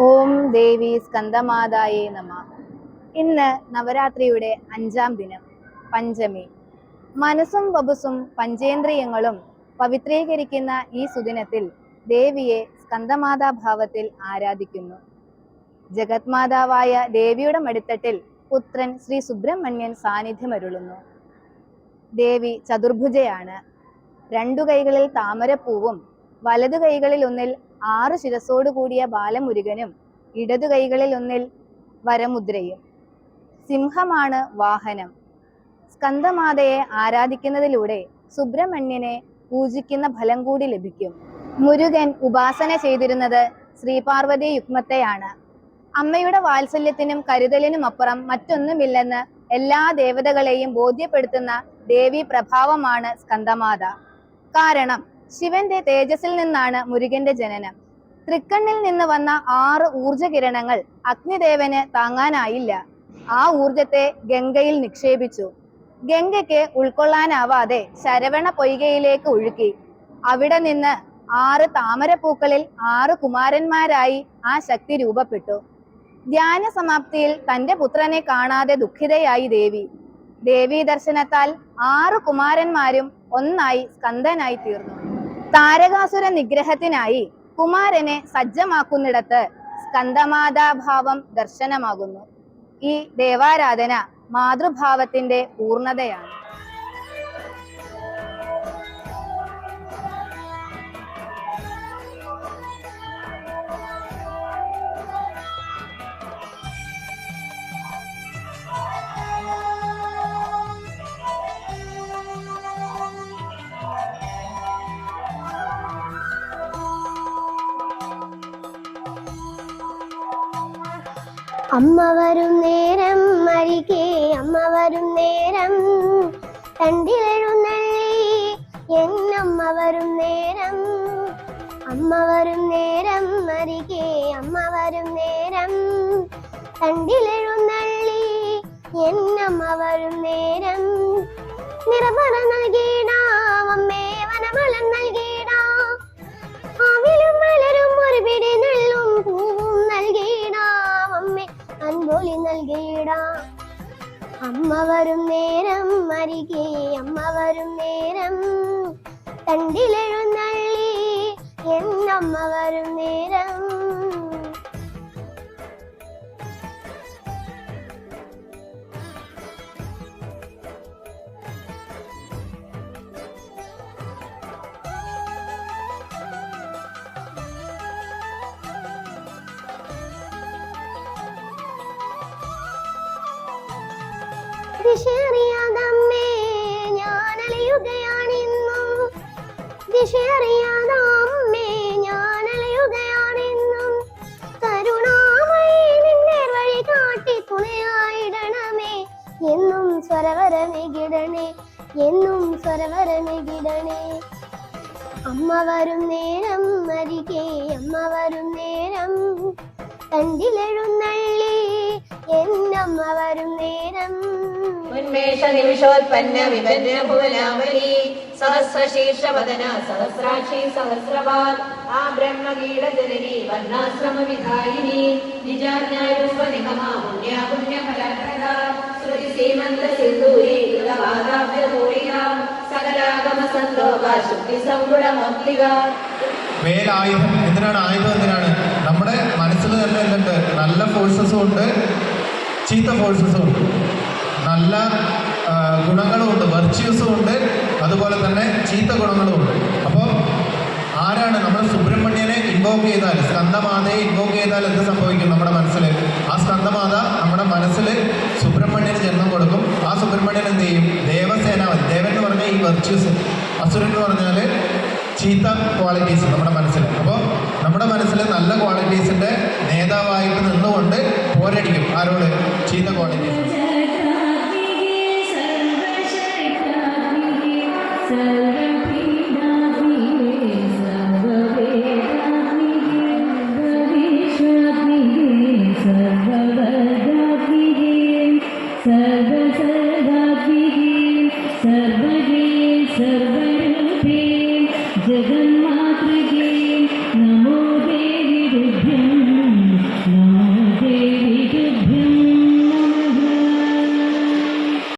ഓം ദേവി സ്കന്ദമാതായേ നമ. ഇന്ന് നവരാത്രിയുടെ അഞ്ചാം ദിനം പഞ്ചമി. മനസ്സും വപുസും പഞ്ചേന്ദ്രിയങ്ങളും പവിത്രീകരിക്കുന്ന ഈ സുദിനത്തിൽ ദേവിയെ സ്കന്ദമാതാ ഭാവത്തിൽ ആരാധിക്കുന്നു. ജഗത്മാതാവായ ദേവിയുടെ മടിത്തട്ടിൽ പുത്രൻ ശ്രീ സുബ്രഹ്മണ്യൻ സാന്നിധ്യമരുളുന്നു. ദേവി ചതുർഭുജയാണ്. രണ്ടു കൈകളിൽ താമരപ്പൂവും വലതു കൈകളിൽ ഒന്നിൽ ആറ് ശിരസോടു കൂടിയ ബാലമുരുകനും ഇടതു കൈകളിൽ ഒന്നിൽ വരമുദ്രയും. സിംഹമാണ് വാഹനം. സ്കന്ദമാതയെ ആരാധിക്കുന്നതിലൂടെ സുബ്രഹ്മണ്യനെ പൂജിക്കുന്ന ഫലം കൂടി ലഭിക്കും. മുരുകൻ ഉപാസന ചെയ്തിരുന്നത് ശ്രീപാർവതി യുഗ്മത്തെയാണ്. അമ്മയുടെ വാത്സല്യത്തിനും കരുതലിനും അപ്പുറം മറ്റൊന്നുമില്ലെന്ന് എല്ലാ ദേവതകളെയും ബോധ്യപ്പെടുത്തുന്ന ദേവി പ്രഭാവമാണ് സ്കന്ദമാത കാരണം ശിവന്റെ തേജസ്സിൽ നിന്നാണ് മുരുകന്റെ ജനനം. തൃക്കണ്ണിൽ നിന്ന് വന്ന ആറ് ഊർജ കിരണങ്ങൾ അഗ്നിദേവന് താങ്ങാനായില്ല. ആ ഊർജത്തെ ഗംഗയിൽ നിക്ഷേപിച്ചു. ഗംഗയ്ക്ക് ഉൾക്കൊള്ളാനാവാതെ ശരവണ പൊയ്കയിലേക്ക് ഒഴുക്കി. അവിടെ നിന്ന് ആറ് താമരപ്പൂക്കളിൽ ആറ് കുമാരന്മാരായി ആ ശക്തി രൂപപ്പെട്ടു. ധ്യാന സമാപ്തിയിൽ തന്റെ പുത്രനെ കാണാതെ ദുഃഖിതയായി ദേവി. ദേവീ ദർശനത്താൽ ആറ് കുമാരന്മാരും ഒന്നായി സ്കന്ദനായി തീർന്നു. താരകാസുര നിഗ്രഹത്തിനായി കുമാരനെ സജ്ജമാക്കുന്നിടത്ത് സ്കന്ദമാതാഭാവം ദർശനമാകുന്നു. ഈ ദേവാരാധന മാതൃഭാവത്തിന്റെ പൂർണതയാണ് അമ്മ വരും നേരം അരികെ അമ്മ വരും നേരം കണ്ടിലെഴുന്നള്ളി എന്നമ്മ വരും നേരം? അമ്മ വരും നേരം അരികെ അമ്മ വരും നേരം കണ്ടിലെഴുന്നള്ളി എന്നമ്മ വരും നേരം? നിറപറ നൽകിയിടാം നൽകിയിടാം അമ്മ വരും നേരം അരികെ അമ്മ വരും നേരം തണ്ടിലെഴുന്നള്ളി എന്നമ്മ വരും നേരം ദിശയറിയാതമ്മേ ഞാൻ അലയുകയാണിന്നും ദിശയറിയാതമ്മേ ഞാൻ അലയുകയാണിന്നും കരുണാമയി നിന്റെ വഴി കാട്ടി തുണയായിടണമേ. എന്നും സ്വരവരമികിടണേ എന്നും സ്വരവരമികിടണേ അമ്മ വരും നേരം അരികെ അമ്മ വരും നേരം കണ്ടിലെഴുന്നള്ളി. എന്നമ്മ വരും നേരം ഉന്മേഷ നിമിഷോത്പന്ന ആ വേലായുധം എന്തിനാണ്? ആയുധം എന്തിനാണ്? നമ്മുടെ മനസ്സിൽ തന്നെ എന്തുണ്ട്? നല്ല ഫോഴ്സസും ഉണ്ട് ചീത്ത ഫോഴ്സസും ഉണ്ട്. നല്ല ഗുണങ്ങളുമുണ്ട്. വെർച്യൂസുമുണ്ട് അതുപോലെ തന്നെ ചീത്ത ഗുണങ്ങളുമുണ്ട്. അപ്പോൾ ആരാണ് നമ്മൾ സുബ്രഹ്മണ്യനെ ഇൻവോക്ക് ചെയ്താൽ? സ്കന്ധമാതയെ ഇൻവോക്ക് ചെയ്താൽ എന്ത് സംഭവിക്കും നമ്മുടെ മനസ്സിൽ ആ സ്കന്ധമാത നമ്മുടെ മനസ്സിൽ സുബ്രഹ്മണ്യന് ജന്മം കൊടുക്കും. ആ സുബ്രഹ്മണ്യൻ എന്ത് ചെയ്യും? ദേവസേനാപതി ദേവൻ എന്ന് പറഞ്ഞാൽ ഈ വെർച്യൂസ് അസുരൻ എന്ന് പറഞ്ഞാൽ ചീത്ത ക്വാളിറ്റീസ് നമ്മുടെ മനസ്സിൽ അപ്പോൾ നമ്മുടെ മനസ്സിൽ നല്ല ക്വാളിറ്റീസിന്റെ നേതാവായിട്ട് നിന്നുകൊണ്ട് പോരടിക്കും. ആരോട്? सर्वगे सर्वरूपे जगन्मातृगे